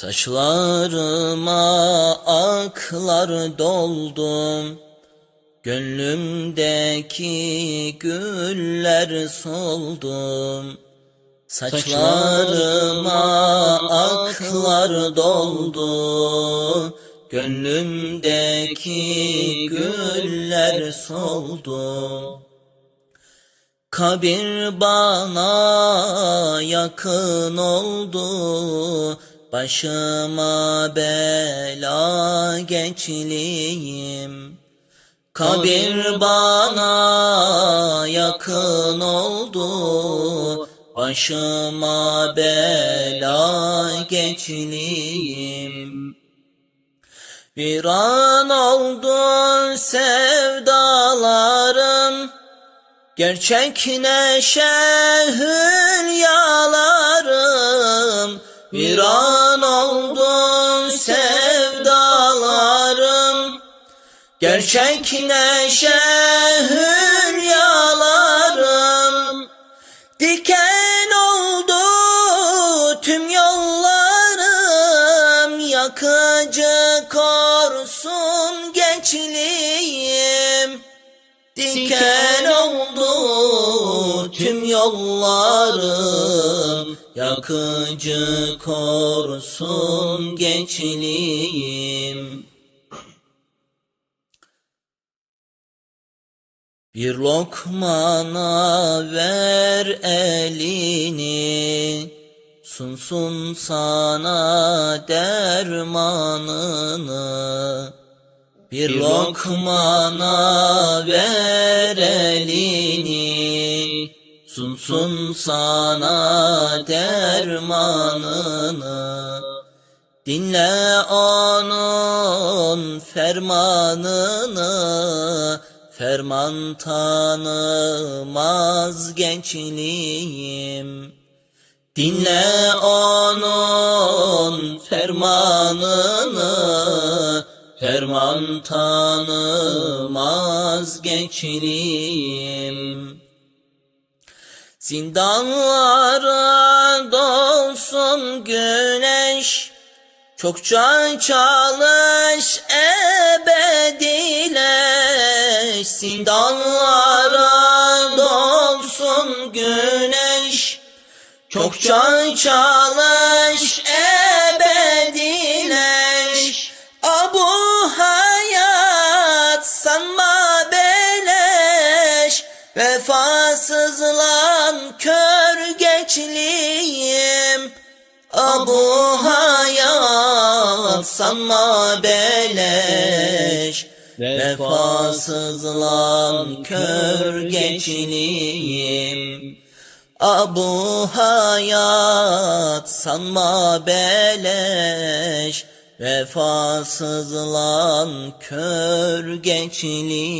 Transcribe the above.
Saçlarıma aklar doldu Gönlümdeki güller soldu Saçlarıma aklar doldu Gönlümdeki güller soldu. Kabir bana yakın oldu Başıma bela geçliyim. Kabir bana yakın oldu. Başıma bela geçliyim. Bir an oldu sevdalarım. Gerçek neşe hülyalarım Gerçek neşe hülyalarım Diken oldu tüm yollarım. Yakıcı korsun gençliğim. Diken oldu tüm yollarım. Yakıcı korsun gençliğim Bir lokmana ver elini Sunsun sana dermanını. Bir lokmana ver elini Sunsun sana dermanını. Dinle onun fermanını Ferman tanımaz gençliğim. Dinle onun fermanını. Ferman tanımaz gençliğim. Zindanlara dolsun güneş. Çokça çalış ebedileş Zindanlara dolsun güneş. Çokça çalış ebedileş. Abu hayat sanma beleş. Vefasızlan kör geçliyim. Abu hayat sanma beleş Vefasızlan kör geçliyim Abu hayat sanma beleş. Vefasızlan kör gençliğim